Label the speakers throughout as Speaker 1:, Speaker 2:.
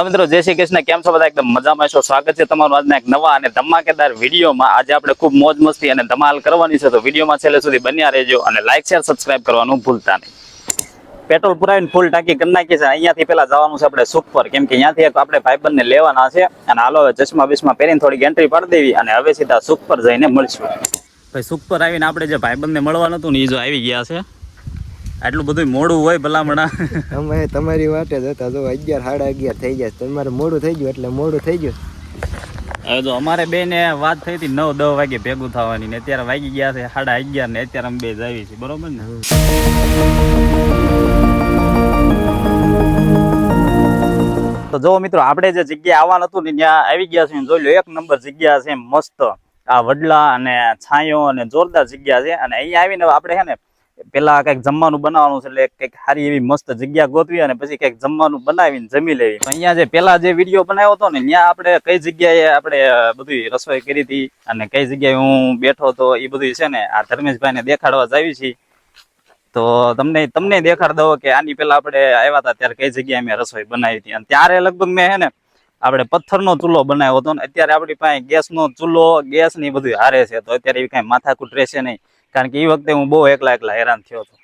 Speaker 1: હાલો મિત્રો, જય શ્રી કૃષ્ણ. કેમ છો બધા? એકદમ મજામાં છો? સ્વાગત છે તમારું આજના એક નવા અને ધમાકેદાર વિડીયોમાં. આજે આપણે ખૂબ મોજ મસ્તી અને ધમાલ કરવાની છે, તો વિડીયોમાં છેલ્લે સુધી બન્યા રહેજો અને લાઈક શેર સબસ્ક્રાઇબ કરવાનું ભૂલતા નહીં. પેટ્રોલ પુરાવીને ફૂલ ટાંકી કરી નાખી છે. અહીંયાથી પેલા જવાનું છે આપણે સુખ પર કેમ કે અહીંયાથી આપણે ભાઈબંધને લેવાના છે. અને હાલો હવે ચશ્મા બિસ્મા પહેરીને થોડીક એન્ટ્રી પાડી દેવી અને હવે સીધા સુખ પર જઈને મળશું. ભાઈ સુખ પર આવીને આપણે જે ભાઈબંધને મળવાનું હતું ને, એ જો આવી ગયા છે. આટલું બધું મોડું હોય ભલામણા.
Speaker 2: અમે તમારી વાટે જ હતા. જો અગિયાર સાડા અગિયાર થઈ ગયા તમારે મોડું થઈ ગયું એટલે મોડું થઈ ગયું.
Speaker 1: હવે જો અમારે બે ને વાત થઈ હતી નવ દસ વાગે ભેગું થવાની ને અત્યારે વાગી ગયા છે સાડા અગિયાર ને અત્યારે અમે બે જ આવી છીએ. બરોબર ને? તો જો મિત્રો આપણે જે જગ્યાએ આવવાનું હતું ને ત્યાં આવી ગયા છે જોઈ લો એક નંબર જગ્યા છે મસ્ત. આ વડલા અને છાંયો અને જોરદાર જગ્યા છે. અને અહીંયા આવીને આપણે છે ને પેલા કંઈક જમવાનું બનાવવાનું છે એટલે કંઈક સારી એવી મસ્ત જગ્યા ગોતવી અને પછી કંઈક જમવાનું બનાવીને જમી લેવી. તો અહીંયા જે પેલા જે વીડિયો બનાવ્યો હતો ને, ત્યાં આપણે કઈ જગ્યાએ આપણે બધી રસોઈ કરી હતી અને કઈ જગ્યાએ હું બેઠો હતો એ બધું છે ને, આ ધર્મેશભાઈ ને દેખાડવા જાવી છીએ. તો તમને તમને દેખાડ દો કે આની પેલા આપણે આવ્યા હતા ત્યારે કઈ જગ્યાએ મેં રસોઈ બનાવી હતી. અને ત્યારે લગભગ મેં હે ને, આપણે પથ્થરનો ચૂલો બનાવ્યો હતો ને, અત્યારે આપણી પાસે ગેસનો ચૂલો, ગેસ ને બધું હારે છે. તો અત્યારે એવી કાંઈ માથાકૂટ રહેશે નહીં. કારણ કે એ વખતે હું બહુ એકલા એકલા હેરાન થયો હતો.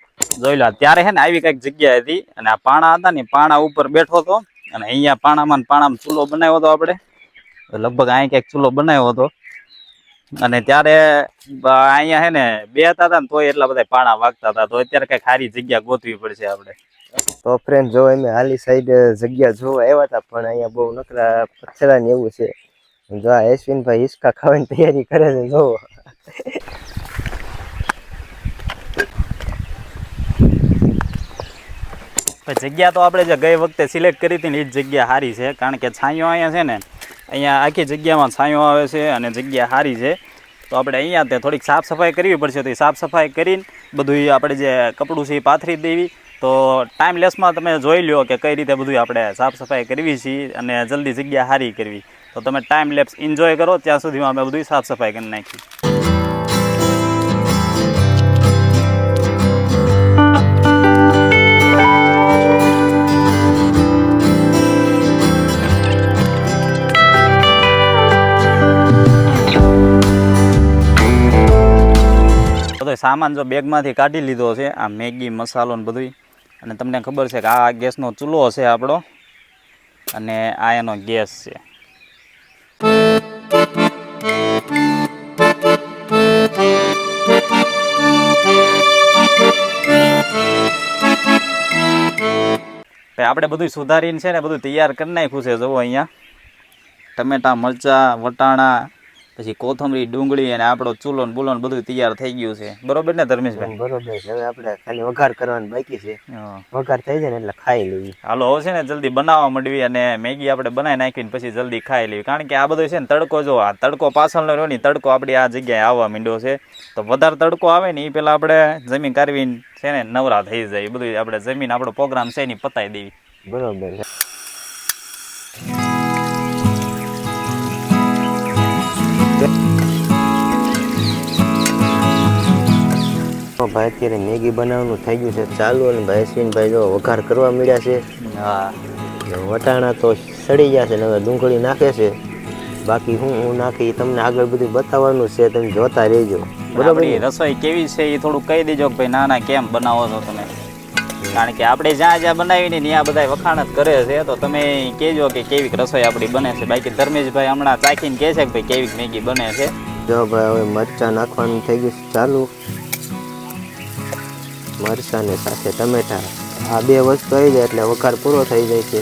Speaker 1: જોઈ લો ત્યારે હે ને આવી કંઈક જગ્યા હતી અને આ પાણા હતા ને પાણા ઉપર બેઠો હતો અને અહીંયા પાણામાં પાણામાં ચૂલો બનાવ્યો હતો આપણે. લગભગ અહીં કંઈક ચૂલો બનાવ્યો હતો. અને ત્યારે અહીંયા હે ને બે હતા ને તોય એટલા બધા પાણા વાગતા હતા. તો અત્યારે કંઈક સારી જગ્યા ગોતવી પડશે આપણે.
Speaker 2: તો ફ્રેન્ડ જો અમે હાલી સાઈડ જગ્યા જોવા આવ્યા હતા, પણ અહીંયા બહુ નકરા પથરા ને એવું છે. જો આ અશ્વિનભાઈ હિસકા ખાવાની તૈયારી કરે છે, જોવો.
Speaker 1: જગ્યા તો આપણે જે ગઈ વખતે સિલેક્ટ કરી હતી ને એ જ જગ્યા સારી છે, કારણ કે છાંયો અહીંયા છે ને, અહીંયા આખી જગ્યામાં છાંયો આવે છે અને જગ્યા સારી છે. તો આપણે અહીંયા તે થોડીક સાફ સફાઈ કરવી પડશે, તો એ સાફ સફાઈ કરીને બધું આપણે જે કપડું છે એ પાથરી દેવી. તો ટાઈમ લેસમાં તમે જોઈ લો કે કઈ રીતે બધું આપણે સાફ સફાઈ કરવી છે અને જલ્દી જગ્યા સારી કરવી. તો તમે ટાઈમ લેપ્સ એન્જોય કરો, ત્યાં સુધીમાં અમે બધું સાફ સફાઈ કરી નાખી સામાન જો બેગમાંથી કાઢી લીધો છે, આ મેગી, મસાલો ને બધું અને તમને ખબર છે કે આ ગેસનો ચૂલો છે આપણો. અને આ એનો ગેસ છે. આપણે બધું સુધારીને છે ને બધું તૈયાર કરી નાખ્યું છે, જુઓ અહીંયા. ટમેટા, મરચાં, વટાણા પછી કોથમરી ડુંગળી અને આપણો ચૂલો ને બુલો ને બધું તૈયાર થઈ ગયું છે. બરોબર ને ધર્મેશભાઈ?
Speaker 2: બરોબર છે. હવે આપણે ખાલી વઘાર કરવાનું બાકી છે. વઘાર થઈ જાય ને એટલે ખાઈ લેવી
Speaker 1: હાલો હવે છે ને જલ્દી બનાવવા માંડવી અને મેગી આપણે બનાવી નાખીને પછી જલ્દી ખાઈ લેવી કારણ કે આ બધું છે ને તડકો જો આ તડકો પાછળનો રહ્યો ને તડકો આપણી આ જગ્યાએ આવવા માંડ્યો છે. તો વધારે તડકો આવે ને એ પેલા આપણે જમીન કાઢવીને છે ને નવરા થઈ જાય. બધું આપણે જમીન આપણો પ્રોગ્રામ છે એની પતાવી દેવી.
Speaker 2: બરોબર છે. ભાઈ અત્યારે મેગી બનાવવાનું થઈ ગયું છે. ચાલુ અને ભાઈ અશ્વિનભાઈ જો વઘાર કરવા મળ્યા છે.
Speaker 1: હા.
Speaker 2: વટાણા તો સડી ગયા છે ને હવે ડુંગળી નાખે છે. બાકી હું હું નાખી તમને આગળ બધું બતાવવાનું છે તમે જોતા રહેજો. બરાબર
Speaker 1: રસોઈ કેવી છે એ થોડું કહી દેજો કે ભાઈ ના ના કેમ બનાવો છો તમે? કારણ કે આપણે જ્યાં જ્યાં બનાવી ને ત્યાં બધા વખાણ જ કરે છે તો તમે કહેજો કે કેવી રસોઈ આપણી બને છે. બાકી ધર્મેશભાઈ હમણાં ચાખીને કહે છે કે ભાઈ કેવી મેગી બને છે.
Speaker 2: જો ભાઈ હવે મરચાં નાખવાનું થઈ ગયું છે ચાલુ. મરચાં ને સાથે ટમેટાં. આ બે વસ્તુ આવી જાય એટલે વઘાર પૂરો થઈ જાય છે.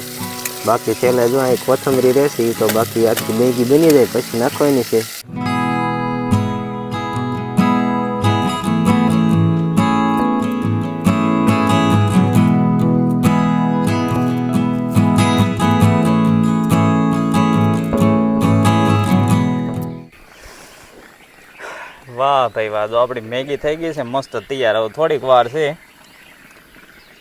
Speaker 2: બાકી છેલ્લે જો અહીં કોથમરી રહેશે તો બાકી આખી મેગી બની જાય, પછી નાખવાની છે.
Speaker 1: વાહ જો આપણી મેગી થઈ ગઈ છે મસ્ત તૈયાર. હવે થોડીક વાર છે.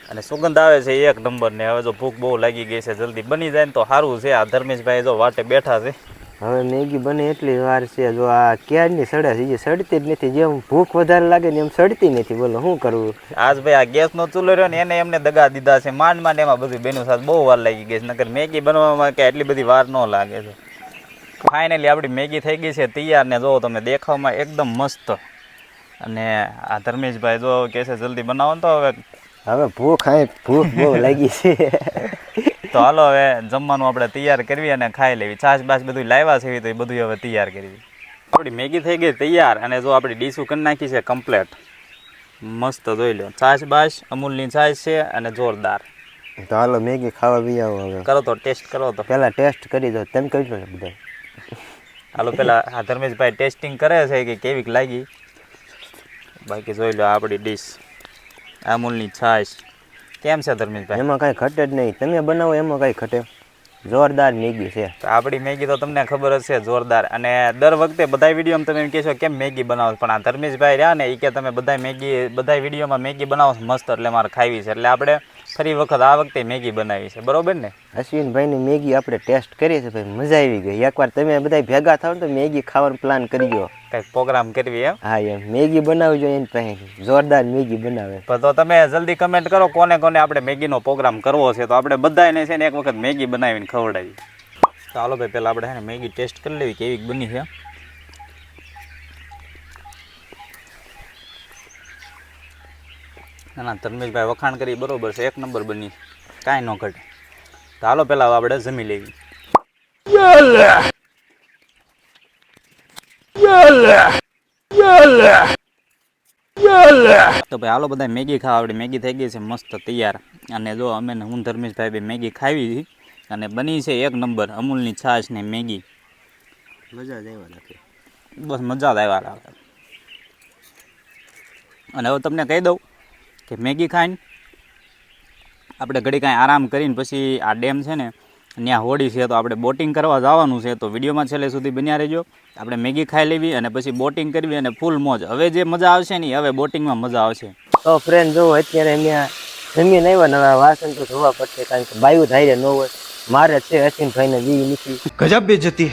Speaker 1: અને સુગંધ આવે છે એક નંબરને. હવે જો ભૂખ બહુ લાગી ગઈ છે જલ્દી બની જાય ને તો સારું છે. આ ધર્મેશભાઈ જો વાટે બેઠા છે.
Speaker 2: હવે મેગી બને એટલી વાર છે. જો આ ક્યારની સડે છે? એ સડતી જ નથી. જેમ ભૂખ વધારે લાગે ને એમ સડતી નથી. બોલો શું કરવું?
Speaker 1: આજ ભાઈ આ ગેસનો ચૂલો રહ્યો ને એને એમને દગા દીધા છે. માંડ માંડ એમાં બધું બેનું સાથે બહુ વાર લાગી ગઈ છે. નકર મેગી બનવામાં કે એટલી બધી વાર ન લાગે છે. ફાઇનલી આપણી મેગી થઈ ગઈ છે તૈયાર ને જો તમે દેખાવમાં એકદમ મસ્ત. અને આ ધર્મેશભાઈ જો કે છે જલ્દી બનાવો તો હવે
Speaker 2: હવે ભૂખ આય ભૂખ બહુ લાગી છે.
Speaker 1: તો હાલો હવે જમવાનું આપણે તૈયાર કરવી અને ખાઈ લેવી. છાશ બાશ બધું લાવ્યા છે તો એ બધું હવે તૈયાર કરવી. આપણી મેગી થઈ ગઈ તૈયાર અને જો આપણી ડીશું કરી નાખી છે કમ્પ્લેટ મસ્ત જોઈ લો. છાશ બાશ અમૂલની છાશ છે અને જોરદાર.
Speaker 2: તો હાલો મેગી ખાવા બી આવો હવે.
Speaker 1: કરો તો ટેસ્ટ કરો તો.
Speaker 2: પહેલા ટેસ્ટ કરી દો. તેમ કરી લો બધા.
Speaker 1: હાલો પેલા આ ધર્મેશભાઈ ટેસ્ટિંગ કરે છે કે કેવીક લાગી? બાકી જોઈ લો આપણી ડીશ અમૂલની છાશ. કેમ છે ધર્મેશભાઈ?
Speaker 2: એમાં કાંઈ ઘટે જ નહીં. તમે બનાવો એમાં કાંઈ ઘટે. જોરદાર મેગી છે.
Speaker 1: તો આપણી મેગી તો તમને ખબર હશે જોરદાર. અને દર વખતે બધા વિડીયોમાં તમે એમ કહેશો કેમ મેગી બનાવો પણ આ ધર્મેશભાઈ રહ્યા ને એ કે તમે બધા મેગી બધા વિડીયોમાં મેગી બનાવો મસ્ત. એટલે મારે ખાવી છે. એટલે આપણે ફરી વખત આ વખતે મેગી બનાવી છે. બરોબર ને?
Speaker 2: અશ્વિનભાઈની મેગી આપણે ટેસ્ટ કરીએ છીએ ભાઈ મજા આવી ગઈ. એકવાર તમે બધા ભેગા થાવ ને તો મેગી ખાવાનો પ્લાન કરજો
Speaker 1: કંઈક પ્રોગ્રામ કરવી એમ?
Speaker 2: હા એમ. મેગી બનાવજો એની પાસે જોરદાર મેગી બનાવે.
Speaker 1: પણ તો તમે જલ્દી કમેન્ટ કરો કોને કોને આપણે મેગીનો પ્રોગ્રામ કરવો છે. તો આપણે બધાને છે ને એક વખત મેગી બનાવીને ખવડાવી તો હાલો ભાઈ પહેલાં આપણે છે ને મેગી ટેસ્ટ કરી લેવી કેવી બની છે. ના ના ધર્મેશભાઈ વખાણ કરી બરોબર છે એક નંબર બની. કાંઈ ન ઘટે. તો હાલો પહેલાં આપણે જમી લેવી તો ભાઈ હાલો બધા મેગી ખાવા આવડી. મેગી થઈ ગઈ છે મસ્ત તૈયાર. અને જો અમે હું ધર્મેશભાઈ બે મેગી ખાવી હતી અને બની છે એક નંબર અમૂલની છાશ ને મેગી.
Speaker 2: મજા જ આવ્યા નથી
Speaker 1: બસ મજા જ આવ્યા લાગે. અને હવે તમને કહી દઉં કે મેગી ખાઈને આપણે ઘડી કાંઈ આરામ કરીને પછી આ ડેમ છે ને, ત્યાં હોડી છે તો આપણે બોટિંગ કરવા જવાનું છે. તો વિડીયોમાં છેલ્લે સુધી બન્યા રહેજો. આપણે મેગી ખાઈ લેવી અને પછી બોટિંગ કરવી અને ફૂલ મોજ. હવે જે મજા આવશે ને હવે બોટિંગમાં મજા આવશે.
Speaker 2: તો ફ્રેન્ડ જો અત્યારે અહીંયા જમીન આવ્યા ને વાસણ તો ધોવા પડશે કારણ કે બાયું થાય ન હોય. મારે છે અશ્વિનભાઈ ને વી નથી
Speaker 3: ગજબ બે જતી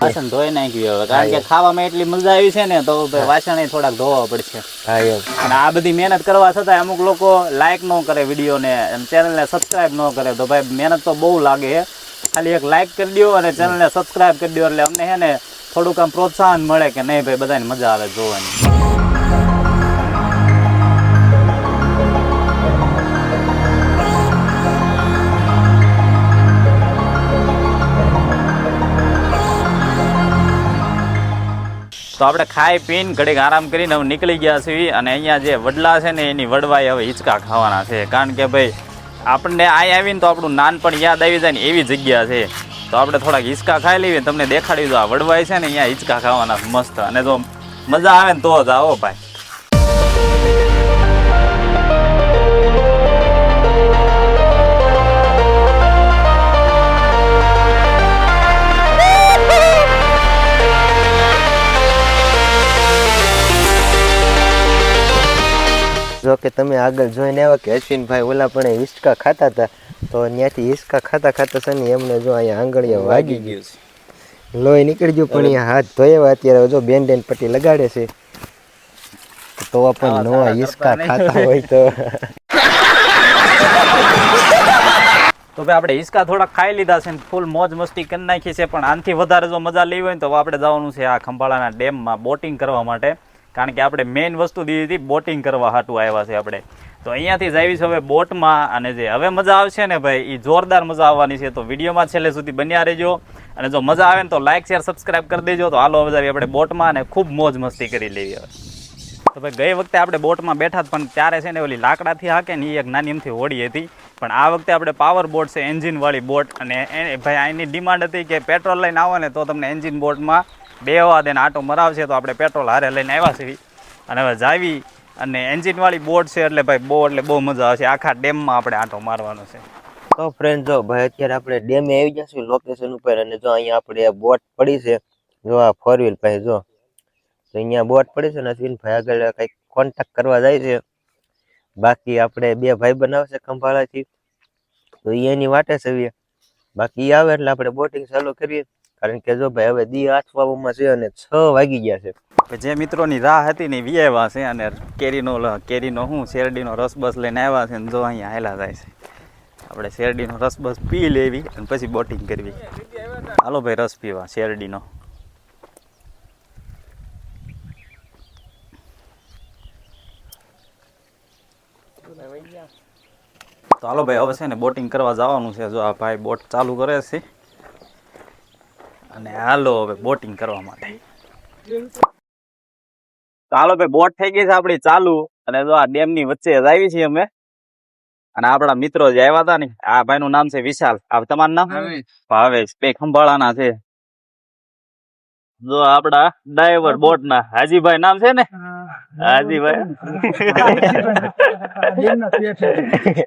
Speaker 1: વાસણ ધોઈ નાખ્યું હવે કારણ કે ખાવામાં એટલી મજા આવી છે ને તો વાસણ થોડાક ધોવા પડશે.
Speaker 2: હા
Speaker 1: આ બધી મહેનત કરવા છતાં અમુક લોકો લાઇક ન કરે વીડિયો ને ચેનલ ને સબસ્ક્રાઇબ ન કરે. તો ભાઈ મહેનત તો બહુ લાગે ખાલી એક લાઇક કરી દો અને ચેનલને સબસ્ક્રાઈબ કરી દો એટલે અમને છે ને થોડુંક આમ પ્રોત્સાહન મળે કે નહીં ભાઈ બધાને મજા આવે જોવાની. તો આપણે ખાઈ પીને ઘડીક આરામ કરીને હવે નીકળી ગયા છીએ અને અહીંયા જે વડલા છે ને એની વડવાઈ હવે હિંચકા ખાવાના છે. કારણ કે ભાઈ, આપણને અહીં આવીને તો આપણું નાનપણ યાદ આવી જાય ને એવી જગ્યા છે. તો આપણે થોડાક હિંચકા ખાઈ લઈએ તમને દેખાડી દો આ વડવાઈ છે ને અહીંયા હિંચકા ખાવાના મસ્ત. અને જો મજા આવે ને તો જ આવો ભાઈ.
Speaker 2: જો કે તમે આગળ જોઈને આવ્યા કે અશ્વિનભાઈ ઓલા પણ હિંચકા ખાતા હતા તો ત્યાંથી હિંચકા ખાતા ખાતા છે ને એમને જો અહીંયા આંગળીઓ વાગી ગયું
Speaker 1: છે.
Speaker 2: લોહી નીકળી ગયું પણ અહીંયા હાથ ધોયા અત્યારે જો બેન્ડેન પટ્ટી લગાડે છે તો પણ નવા હિંચકા ખાતા હોય તો.
Speaker 1: તો ભાઈ આપણે હિસ્કા થોડા ખાઈ લીધા છે ને ફૂલ મોજ મસ્તી કરી નાખી છે પણ આનાથી વધારે જો મજા લેવી હોય ને તો આપણે જવાનું છે આ ખંભાળાના ડેમમાં બોટિંગ કરવા માટે. કારણ કે આપણે મેઇન વસ્તુ દીધી હતી બોટિંગ કરવા હાટું આવ્યા છે આપણે. તો અહીંયાથી જ આવી છે હવે બોટમાં અને જે હવે મજા આવશે ને ભાઈ એ જોરદાર મજા આવવાની છે. તો વિડીયોમાં છેલ્લે સુધી બન્યા રહેજો. અને જો મજા આવે ને તો લાઇક શેર સબસ્ક્રાઇબ કરી દેજો. તો હાલો હવે આપણે બોટમાં અને ખૂબ મોજ મસ્તી કરી લેવી હવે. તો ભાઈ, ગઈ વખતે આપણે બોટમાં બેઠા પણ ત્યારે છે ને ઓલી લાકડાથી હાકે ને એ એક નાની એમથી હોડી હતી. પણ આ વખતે આપણે પાવર બોટ છે એન્જિન વાળી બોટ અને એ ભાઈ એની ડિમાન્ડ હતી કે પેટ્રોલ લઈને આવો ને તો તમને એન્જિન બોટમાં બેવા દે ને આટો મરાવશે તો આપણે પેટ્રોલ હારે લઈને આવ્યા છીએ. અને હવે જાવી અને એન્જિન વાળી બોટ છે એટલે ભાઈ બહુ, એટલે બહુ મજા આવશે. આખા ડેમમાં આપણે આટો મારવાનો છે.
Speaker 2: તો ફ્રેન્ડ જો ભાઈ અત્યારે આપણે ડેમે આવી જશું લોકેશન ઉપર અને જો અહીંયા આપણે બોટ પડી છે, જો આ ફોર વ્હીલ પાસે જો. તો અહીંયા બોટ પડી છે ને અશ્વિનભાઈ આગળ કંઈક કોન્ટેક્ટ કરવા જાય છે. બાકી આપણે બે ભાઈ બનાવશે ખંભાળાથી. તો એની વાટે છે બાકી આવે એટલે આપણે બોટિંગ ચાલુ કરીએ. કારણ કે જો ભાઈ હવે દી આઠવામાં છે અને છ વાગી ગયા છે.
Speaker 1: જે મિત્રોની રાહ હતી ને વિયાવા છે અને કેરીનો કેરીનો હું શેરડીનો રસ બસ લઈને આવ્યા છે ને જો અહીંયા આવેલા જાય છે. આપણે શેરડીનો રસ બસ પી લેવી અને પછી બોટિંગ કરવી. હાલો ભાઈ, રસ પીવા, શેરડીનો. તો હાલો ભાઈ, હવે છે ને બોટિંગ કરવા જવાનું છે. જો આ ભાઈ બોટ ચાલુ કરે છે. અને હાલો હવે બોટિંગ કરવા માટે. ચાલો ભાઈ બોટ થઈ ગઈ છે આપણી ચાલુ. અને જો આ ડેમની વચ્ચે જ આવી છીએ અમે. અને આપણા મિત્રો જે આવ્યા હતા ને આ ભાઈ નું નામ છે વિશાલ. આ તમારું નામ? ભાવેશ. બે ખંભાળાના છે. જો આપડા ડ્રાઈવર બોટ ના હાજીભાઈ નામ છે ને? હાજીભાઈ.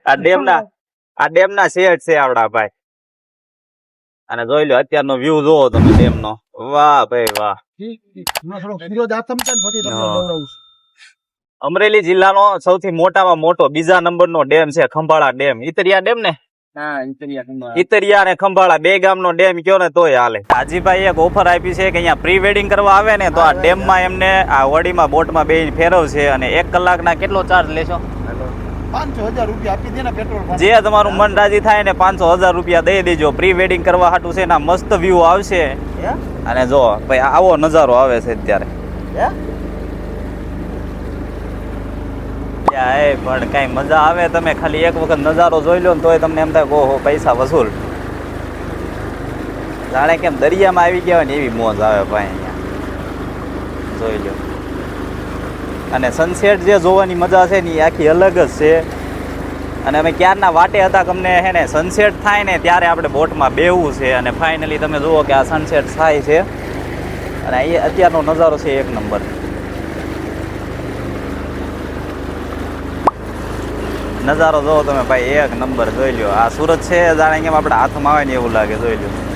Speaker 1: આ ડેમ ના આ ડેમ ના શેઠ છે આપડા ભાઈ. અને જોઈ લો અત્યારનો વ્યૂ જોવો તમે ડેમનો વાહ ભાઈ વાહ. અમરેલી જિલ્લાનો સૌથી મોટામાં મોટો બીજા નંબરનો ડેમ છે ખંભાળા ડેમ. ઈતરિયા ડેમ ને? ઈતરિયા અને ખંભાળા બે ગામનો ડેમ કયો ને તોય હાલે. હાજીભાઈ એક ઓફર આપી છે કે અહીંયા પ્રી વેડિંગ કરવા આવે ને તો આ ડેમમાં એમને આ વડીમાં બોટમાં બે ફેરવશે અને એક કલાકના કેટલો ચાર્જ લેશો? જે તમારું મન રાજી થાય ને પાંચસો હજાર રૂપિયા દઈ દેજો. પ્રી વેડિંગ કરવા હાટું છે ને મસ્ત વ્યૂ આવશે. અને જો ભાઈ આવો નજારો આવે છે અત્યારે. પણ કઈ મજા આવે તમે ખાલી એક વખત નજારો જોઈ લો ને તોય તમને એમ થાય ઓહો પૈસા વસૂલ. જાણે કેમ દરિયામાં આવી ગયા હોય ને એવી મોજ આવે ભાઈ અહીંયા. જોઈ લો અને સનસેટ જે જોવાની મજા છે ને એ આખી અલગ જ છે. અને અમે ક્યારના વાટે હતા કે અમને હે ને સનસેટ થાય ને ત્યારે આપણે બોટમાં બેવું છે અને ફાઇનલી તમે જુઓ કે આ સનસેટ થાય છે. અને એ અત્યારનો નજારો છે એક નંબર. નજારો જોવો તમે ભાઈ, એક નંબર જોઈ લ્યો. આ સુરત છે, જાણે કેમ આપણે હાથમાં આવે ને એવું લાગે, જોઈ લ્યો.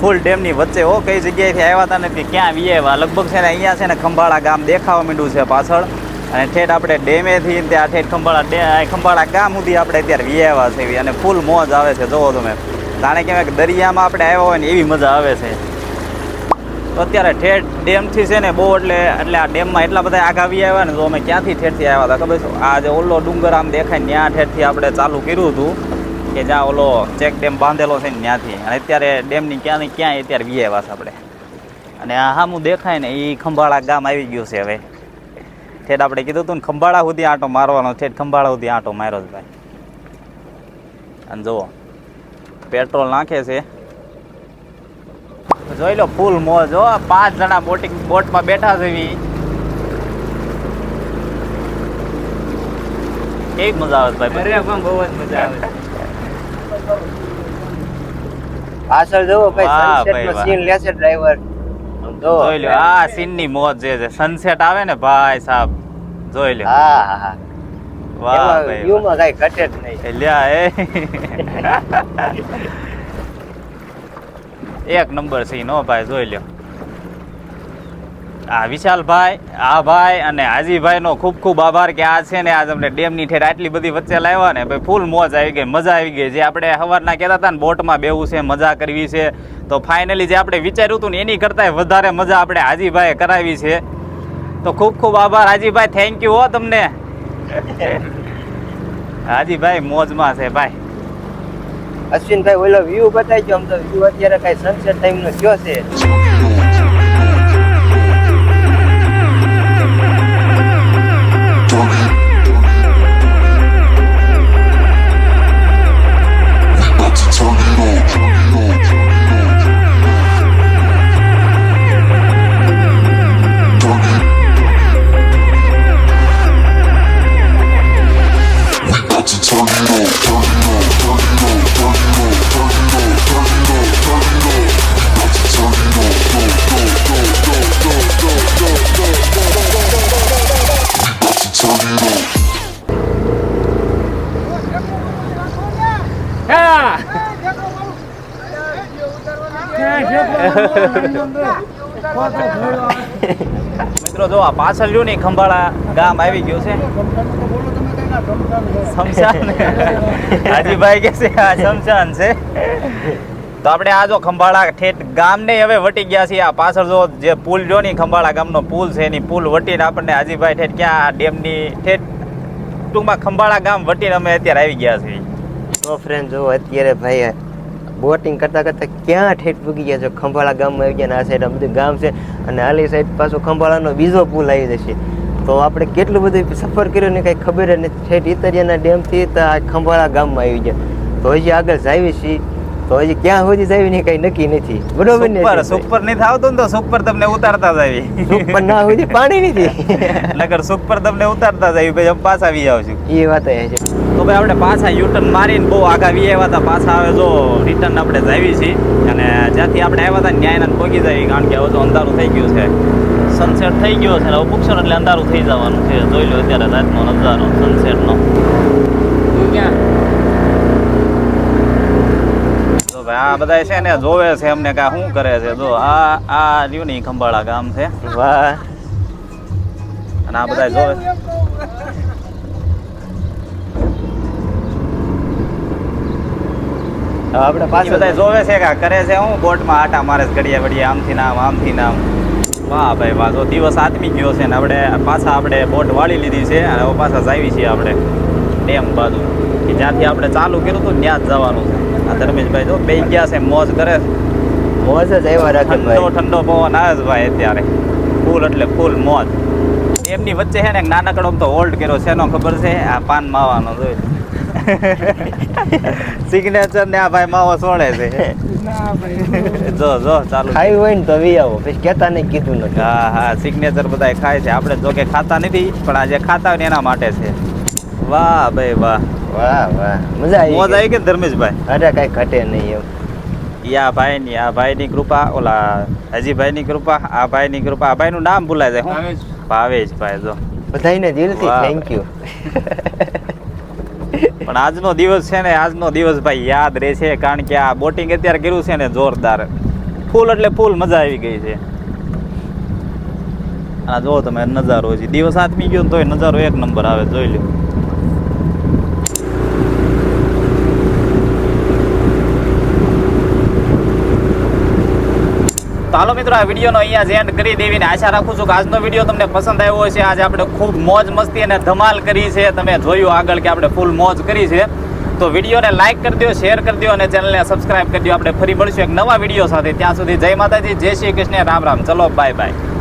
Speaker 1: ફૂલ ડેમની વચ્ચે હો, કઈ જગ્યાએથી આવ્યા હતા ને કે ક્યાં વિયેવા લગભગ છે ને અહીંયા છે ને ખંભાળા ગામ દેખાવા માંડ્યું છે પાછળ. અને ઠેઠ આપણે ડેમેથી ત્યાં ઠેઠ ખંભાળા ડે ખંભાળા ગામ સુધી આપણે અત્યારે વિયેવા છે અને ફૂલ મોજ આવે છે, જોવો તમે. જાણે કે દરિયામાં આપણે આવ્યા હોય ને એવી મજા આવે છે. તો અત્યારે ઠેઠ ડેમથી છે ને બહુ એટલે એટલે આ ડેમમાં એટલા બધા આગાવી આવ્યા ને તો અમે ક્યાંથી ઠેઠથી આવ્યા હતા? ખબર છે? આ જે ઓલો ડુંગર આમ દેખાય ત્યાં ઠેઠથી આપણે ચાલુ કર્યું હતું. કે જ્યાં ઓલો ચેક ડેમ બાંધેલો છે ને ત્યાંથી. અને અત્યારે ડેમની ક્યાં ને ક્યાંય અત્યારે વી આવ્યા છે આપણે. અને આ સામું દેખાય ને એ ખંભાળા ગામ આવી ગયું છે હવે. ઠેઠ આપણે કીધું હતું ને ખંભાળા સુધી આંટો મારવાનો, ઠેઠ ખંભાળા સુધી આંટો માર્યો છે ભાઈ. અને જુઓ, પેટ્રોલ નાખે છે. જોઈ લો ફૂલ મોજ હો પાંચ જણા બોટિંગ બોટમાં બેઠા છે એવી કેવી મજા આવે ભાઈ બહુ જ મજા આવે
Speaker 2: પાછળ જુઓ ભાઈ સનસેટ નો સીન લેશે ડ્રાઈવર
Speaker 1: જોઈ લ્યો આ સીનની મોજ જે છે. સનસેટ આવે ને ભાઈ સાહેબ જોઈ લ્યો.
Speaker 2: હા હા હા.
Speaker 1: વાહ ભાઈ યુ
Speaker 2: માં કઈ ઘટે જ નહીં.
Speaker 1: લ્યા એ. એક નંબર સીન નો ભાઈ જોઈ લ્યો. આ વિશાલભાઈ, આ ભાઈ અને હાજીભાઈનો ખૂબ ખૂબ આભાર કે આ છે ને આજ અમને ડેમની ઠેર આટલી બધી વચ્ચે લાવ્યા ને ભાઈ ફૂલ મોજ આવી ગઈ, મજા આવી ગઈ. જે આપણે સવારના કહેતા હતા ને બોટમાં બેવું છે, મજા કરવી છે, તો ફાઇનલી જે આપણે વિચાર્યું હતું ને એની કરતાંય વધારે મજા આપણે હાજીભાઈએ કરાવી છે. તો ખૂબ ખૂબ આભાર. હાજીભાઈ થેન્ક યુ હો તમને. હાજીભાઈ મોજમાં છે ભાઈ.
Speaker 2: અશ્વિનભાઈ, ઓલો વ્યૂ બતાવી આમ તો વ્યૂ અત્યારે કઈ સનસેટ ટાઈમ નો કયો છે.
Speaker 1: મિત્રો જો આ પાછળ લ્યો ને ખંભાળા ગામ આવી ગયું છે. શમશાન. હાજીભાઈ કે છે આ શમશાન છે. તો આપણે આ જો ખંભાળા ઠેઠ ગામને હવે વટી ગયા છીએ. આ પાછળ જો જે પુલ જો ની ખંભાળા ગામનો પુલ છે એની પુલ વટીને આપણને હાજીભાઈ ઠેઠ ક્યાં આ ડેમની ઠેઠ ટૂંકમાં ખંભાળા ગામ વટીને અમે અત્યારે આવી ગયા છીએ.
Speaker 2: તો ફ્રેન્ડ જો અત્યારે ભાઈ બોટિંગ કરતાં કરતાં ક્યાં ઠેઠ પૂગી ગયા છે? ખંભાળા ગામમાં આવી ગયા આ સાઈડ આ બધું ગામ છે અને આલી સાઈડ પાછો ખંભાળાનો બીજો પુલ આવી જશે. તો આપણે કેટલું બધું સફર કર્યું ને કાંઈ ખબર નથી. ઠેઠ ઇતરિયાના ડેમથી તો આ ખંભાળા ગામમાં આવી ગયા. તો હજી આગળ જાવી છીએ. તો હજી ક્યાં સુધી જાવી ને કઈ નક્કી નથી. બરોબર ને
Speaker 1: સુપર સુપર નહીં થાવતું ને તો સુપર તમને ઉતારતા જાય આવી
Speaker 2: સુપર ના સુધી પાણી નથી.
Speaker 1: નગર સુપર તમને ઉતારતા જાય પછી પાછા આવી આવશું.
Speaker 2: એ વાત એ છે.
Speaker 1: તો ભાઈ આપણે પાછા યુટર્ન મારીને બહુ આગા વી આવ્યા હતા પાછા આવે જો રિટર્ન આપણે જાવી છીએ અને જ્યાંથી આપણે આવ્યા હતા ન્યાયના પહોંચી જાય કારણ કે હવે તો અંધારું થઈ ગયું છે. સનસેટ થઈ ગયો છે અને હવે પૂછશો એટલે અંધારું થઈ જવાનું છે. જોઈ લો અત્યારે રાતનો નજારો સનસેટનો ભાઈ આ બધા છે ને જોવે છે અમને કા શું કરે છે? જો આ આ રહ્યું ને ખંભાળા ગામ છે.
Speaker 2: વાહ.
Speaker 1: અને આ બધા જોવે
Speaker 2: આપણે
Speaker 1: એ બધા જોવે છે કે કરે છે હું? બોટમાં આટા મારે ઘડિયા વડિયા આમથી નામ આમથી નામ વાહ ભાઈ વાહ તો દિવસ આત્મી ગયો છે ને આપણે પાછા આપણે બોટ વાળી લીધી છે અને પાછા જાવી છીએ આપણે ડેમ બાજુ. કે જ્યાંથી આપણે ચાલુ કર્યું હતું ત્યાં જ જવાનું છે. ધર્મેશભાઈ જો બે ગયા છે મોજ કરે
Speaker 2: મોજ જ આવ્યા રાખે
Speaker 1: ઠંડો ઠંડો પવન આવે છે ભાઈ અત્યારે. ફૂલ એટલે ફૂલ મોજ. એમની વચ્ચે છે ને નાનકડો તો હોલ્ડ કર્યો છે એનો ખબર છે? આ પાન માવાનો જોઈ સિગ્નેચર ને આ ભાઈ માવો સોળે છે. જો જો ચાલુ
Speaker 2: ખાઈ હોય ને તો વી આવો. પછી કેતા નહીં કીધું નથી.
Speaker 1: હા હા સિગ્નેચર બધા ખાય છે. આપણે જો કે ખાતા નથી પણ આ જે ખાતા હોય ને એના માટે છે. વાહ ભાઈ વાહ.
Speaker 2: વાહ વાહ. મજા આવી
Speaker 1: મોજ આવી કે ધર્મેશભાઈ?
Speaker 2: અરે કઈ ઘટે નહીં એમ.
Speaker 1: ઈ ભાઈ ની આ ભાઈ ની કૃપા ઓલા હજીભાઈ ની કૃપા આ ભાઈ ની કૃપા. આ ભાઈ નું નામ ભૂલાય જાય હું. ભાવેશ. ભાઈ જો.
Speaker 2: બધાને દિલથી થેન્ક યુ
Speaker 1: પણ આજનો દિવસ છે ને આજનો દિવસ ભાઈ યાદ રહેશે કારણ કે આ બોટિંગ અત્યારે કર્યું છે ને જોરદાર. ફૂલ એટલે ફૂલ મજા આવી ગઈ છે. આ જો તમે નજારો છે દિવસ આથમી ગયો ને તોય નજારો એક નંબર આવે જોઈ લો તો હાલો મિત્રો, આ વિડીયોનો અહીંયા જ એન્ડ કરી દેવીને આશા રાખું છું કે આજનો વીડિયો તમને પસંદ આવ્યો હશે. આજે આપણે ખૂબ મોજ મસ્તી અને ધમાલ કરી છે. તમે જોયું આગળ કે આપણે ફૂલ મોજ કરી છે. તો વિડીયોને લાઇક કરી દો શેર કરી દો અને ચેનલને સબસ્ક્રાઇબ કરી દો આપણે ફરી મળીશું એક નવા વીડિયો સાથે. ત્યાં સુધી જય માતાજી, જય શ્રી કૃષ્ણ, રામ રામ. ચલો બાય બાય